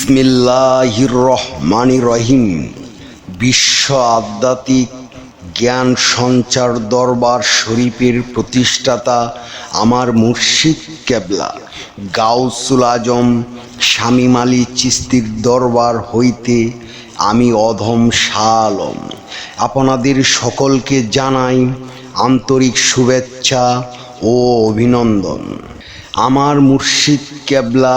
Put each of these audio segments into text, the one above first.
বিসমিল্লাহির রহমানি রহিম। বিশ্ব আধ্যাত্মিক জ্ঞান সঞ্চার দরবার শরীফের প্রতিষ্ঠাতা আমার মুর্শিদ কেবলা, গাউসুল আজম শামীম আলী চিস্তির দরবার হইতে আমি অধম শাহ আলম আপনাদের সকলকে জানাই আন্তরিক শুভেচ্ছা ও অভিনন্দন। আমার মুর্শিদ কেবলা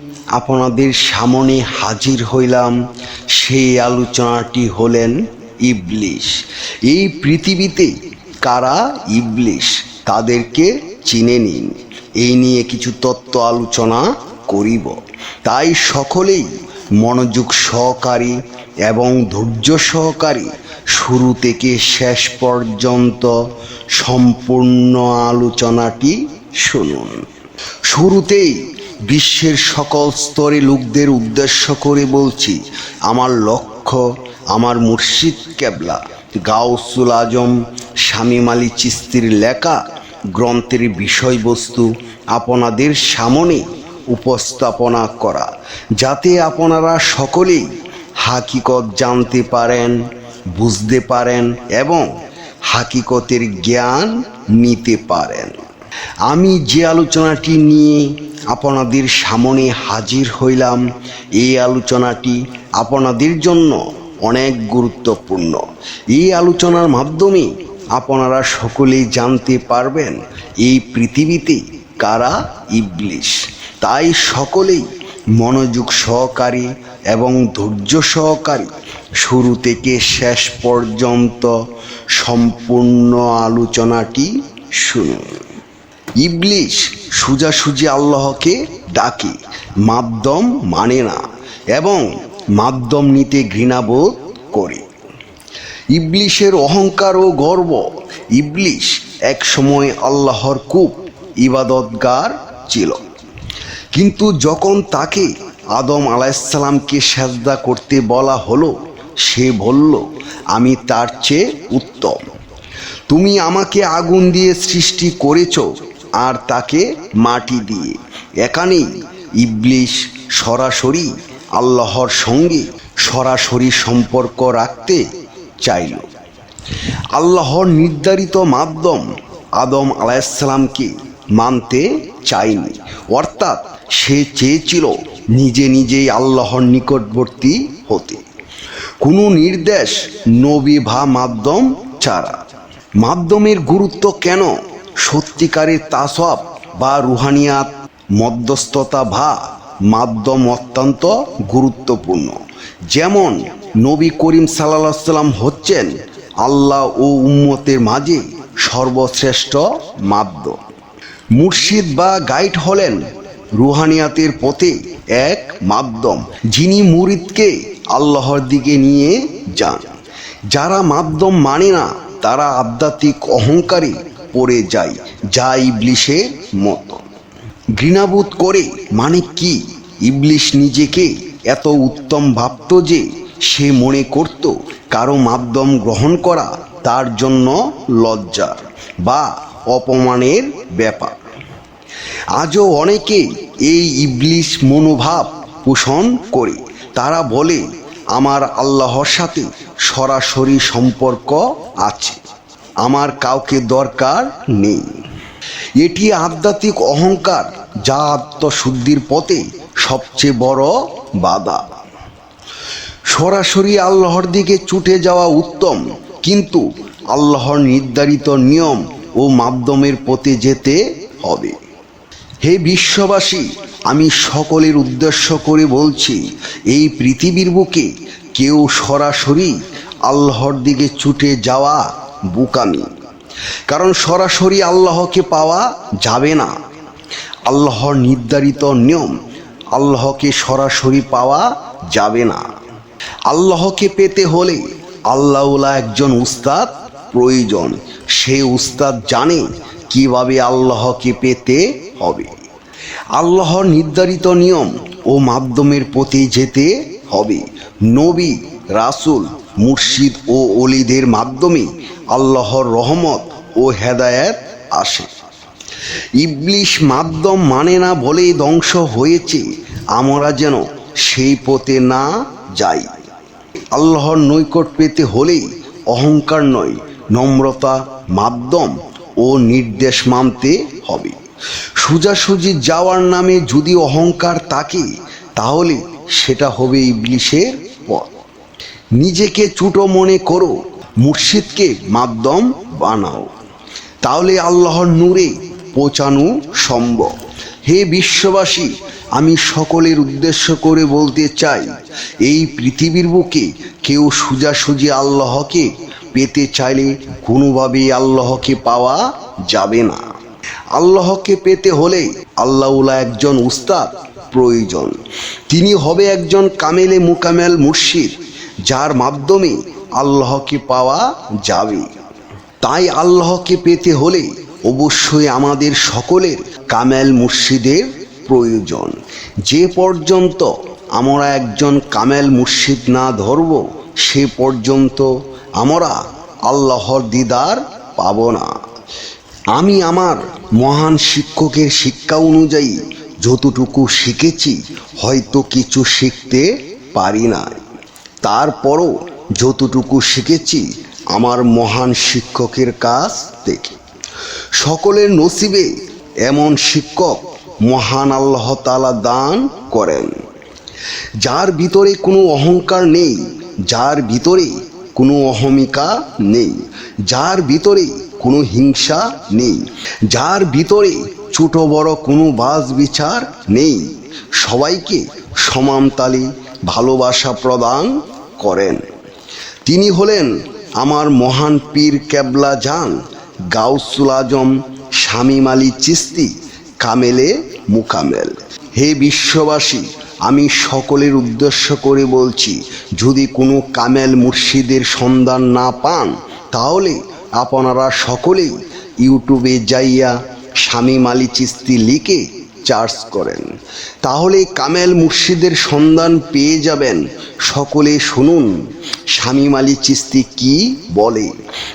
আপনাদের সামনে হাজির হইলাম। সেই আলোচনাটি হলেন ইবলিশ। এই পৃথিবীতে কারা ইবলিশ? তাদেরকে চিনে নিন। এই নিয়ে কিছু তত্ত্ব আলোচনা করিব। তাই সকলেই মনোযোগ সহকারী এবং ধৈর্য সহকারী শুরু থেকে শেষ পর্যন্ত সম্পূর্ণ আলোচনাটি শুনুন। শুরুতেই বিশ্বের সকল স্তরে লোকদের উদ্দেশ্য করে বলছি, আমার লক্ষ্য, আমার মুর্শিদ কেবলা, গাউসুল আজম, শামীম আলী চিস্তির লেখা গ্রন্থের বিষয়বস্তু আপনাদের সামনে উপস্থাপনা করা, যাতে আপনারা সকলেই হাকিকত জানতে পারেন, বুঝতে পারেন এবং হাকিকতের জ্ঞান নিতে পারেন। আমি যে আলোচনাটি নিয়ে আপনাদের সামনে হাজির হইলাম এই আলোচনাটি আপনাদের জন্য অনেক গুরুত্বপূর্ণ। এই আলোচনার মাধ্যমে আপনারা সকলেই জানতে পারবেন এই পৃথিবীতে কারা ইবলিশ। তাই সকলেই মনোযোগ সহকারী এবং ধৈর্য সহকারী শুরু থেকে শেষ পর্যন্ত সম্পূর্ণ আলোচনাটি শুনুন। ইবলিশ সোজাসুজি আল্লাহকে ডাকে, মাধ্যম মানে না এবং মাধ্যম নিতে ঘৃণাবোধ করে। ইবলিশের অহংকার ও গর্ব, ইবলিশ এক সময় আল্লাহর কূপ, ইবাদতগার ছিল। কিন্তু যখন তাকে আদম আলাইসাল্লামকে সেজদা করতে বলা হলো, সে বলল, আমি তার চেয়ে উত্তম। তুমি আমাকে আগুন দিয়ে সৃষ্টি করেছ আর তাকে মাটি দিয়ে। এখানেই ইবলিশ সরাসরি আল্লাহর সঙ্গে সরাসরি সম্পর্ক রাখতে চাইল। আল্লাহর নির্ধারিত মাধ্যম আদম আলাইসালামকে মানতে চায়নি। অর্থাৎ সে চেয়েছিল নিজে নিজেই আল্লাহর নিকটবর্তী হতে। কোনো নির্দেশ নবী ভা মাধ্যম ছাড়া। মাধ্যমের গুরুত্ব কেন সত্যিকারের তাসব বা রুহানিয়াত, মধ্যস্থতা ভা মাধ্যম অত্যন্ত গুরুত্বপূর্ণ। যেমন নবী করিম সাল্লা সাল্লাম হচ্ছেন আল্লাহ ও উম্মতের মাঝে সর্বশ্রেষ্ঠ মাধ্যম। মুর্শিদ বা গাইড হলেন রুহানিয়াতের পথে এক মাধ্যম, যিনি মুরিদকে আল্লাহর দিকে নিয়ে যান। যারা মাধ্যম মানে না, তারা আধ্যাত্মিক অহংকারে পড়ে যায় যা ইবলিশের মতো। ঘৃণাবোধ করে মানে কি? ইবলিশ নিজেকে এত উত্তম ভাবত যে সে মনে করত কারও মাধ্যম গ্রহণ করা তার জন্য লজ্জার বা অপমানের ব্যাপার। আজও অনেকে এই ইবলিশ মনোভাব পোষণ করে। তারা বলে, আমার আল্লাহর সাথে সরাসরি সম্পর্ক আছে। আমার কাউকে দরকার নেই। এটি আধ্যাত্মিক অহংকার, যা আত্মশুদ্ধির পথে সবচেয়ে বড় বাধা। সরাসরি আল্লাহর দিকে ছুটে যাওয়া উত্তম, কিন্তু আল্লাহর নির্ধারিত নিয়ম ও মাধ্যমের পথে যেতে হবে। হে বিশ্ববাসী, আমি সকলের উদ্দেশ্য করে বলছি, এই পৃথিবীর বুকে কেউ সরাসরি আল্লাহর দিকে ছুটে যাওয়া বুকামি। কারণ সরাসরি আল্লাহকে পাওয়া যাবে না। আল্লাহর নির্ধারিত নিয়ম আল্লাহকে সরাসরি পাওয়া যাবে না। আল্লাহকে পেতে হলে আল্লাহওয়ালা একজন উস্তাদ প্রয়োজন। সে উস্তাদ জানে কীভাবে আল্লাহকে পেতে হবে। আল্লাহর নির্ধারিত নিয়ম ও মাধ্যমের প্রতি যেতে হবে। নবী রাসূল, মুর্শিদ ও অলিদের মাধ্যমে আল্লাহর রহমত ও হেদায়েত আসে। ইবলিশ মাধ্যম মানে না বলেই ধ্বংস হয়েছে, আমরা যেন সেই পথে না যাই। আল্লাহর নৈকট পেতে হলেই অহংকার নয়, নম্রতা মাধ্যম ও নির্দেশ মানতে হবে। সোজাসুজি যাওয়ার নামে যদি অহংকার থাকে, তাহলে সেটা হবে ইবলিশের পথ। নিজেকে ছোটো মনে করো, মুর্শিদকে মাধ্যম বানাও। তাহলে আল্লাহর নূরে পৌঁছানো সম্ভব। হে বিশ্ববাসী, আমি সকলের উদ্দেশ্য করে বলতে চাই, এই পৃথিবীর বুকে কেউ সোজাসুজি আল্লাহকে পেতে চাইলে কোনোভাবেই আল্লাহকে পাওয়া যাবে না। আল্লাহকে পেতে হলে আল্লাহউলা একজন উস্তাদ প্রয়োজন। তিনি হবে একজন কামেলে মুকামেল মুর্শিদ। যার মাধ্যমে আল্লাহকে পাওয়া যাবে। তাই আল্লাহকে পেতে হলে অবশ্যই আমাদের সকলের কামেল মুর্শিদের প্রয়োজন। যে পর্যন্ত আমরা একজন কামেল মুর্শিদ না ধরব, সে পর্যন্ত আমরা আল্লাহর দিদার পাব না। আমি আমার মহান শিক্ষকের শিক্ষা অনুযায়ী যতটুকু শিখেছি, হয়তো কিছু শিখতে পারি না তারপরও যতটুকু শিখেছি আমার মহান শিক্ষকের কাছ থেকে। সকলের নসিবে এমন শিক্ষক মহান আল্লাহ তালা দান করেন। যার ভিতরে কোনো অহংকার নেই, যার ভিতরে কোনো অহমিকা নেই, যার ভিতরে কোনো হিংসা নেই, যার ভিতরে ছোট বড় কোনো বাজ বিচার নেই। সবাইকে সমান তালে ভালোবাসা প্রদান করেন। তিনি হলেন আমার মহান পীর কেবলা জান, গাউসুল আজম, শামীম আলী চিস্তি, কামেলে মুকামেল। হে বিশ্ববাসী, আমি সকলের উদ্দেশ্য করে বলছি, যদি কোনো কামেল মুর্শিদের সন্ধান না পান, তাহলে আপনারা সকলেই ইউটিউবে যাইয়া স্বামী মালি চিস্তি লিখে চার্জ করেন। তাহলে কামেল মুর্শিদের সন্ধান পেয়ে যাবেন। সকলে শুনুন শামীম আলী চিস্তি কি বলে?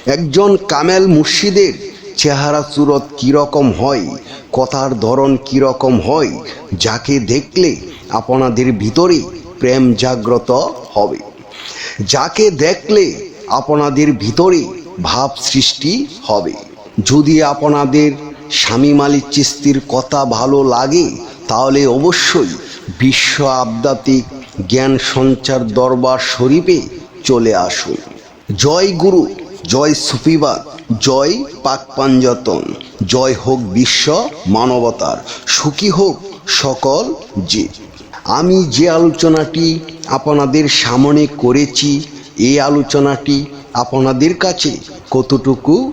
একজন কামেল মুর্শিদের চেহারা চুরত কীরকম হয়? কথার ধরন কীরকম হয়? যাকে দেখলে আপনাদের ভিতরে প্রেম জাগ্রত হবে। যাকে দেখলে আপনাদের ভিতরে ভাব সৃষ্টি হবে। যদি আপনাদের স্বামী মালিক চিস্তির কথা ভালো লাগে, তাহলে অবশ্যই বিশ্ব আবদাতিক জ্ঞান সঞ্চার দরবার শরীফে চলে আসুন। জয় গুরু, জয় সুফিবাদ, জয় পাক পাঞ্জতন, জয় হোক বিশ্ব মানবতার, সুখী হোক সকল জীব। আমি যে আলোচনাটি আপনাদের সামনে করেছি, এই আলোচনাটি আপনাদের কাছে কতটুকু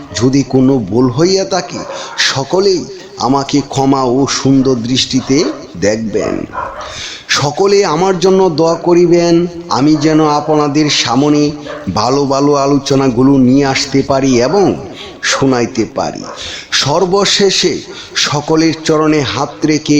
যদি কোনো ভুল হইয়া থাকে, সকলেই আমাকে ক্ষমা ও সুন্দর দৃষ্টিতে দেখবেন। সকলে আমার জন্য দোয়া করিবেন, আমি যেন আপনাদের সামনে ভালো ভালো আলোচনাগুলো নিয়ে আসতে পারি এবং শোনাইতে পারি। সর্বশেষে সকলের চরণে হাত রেখে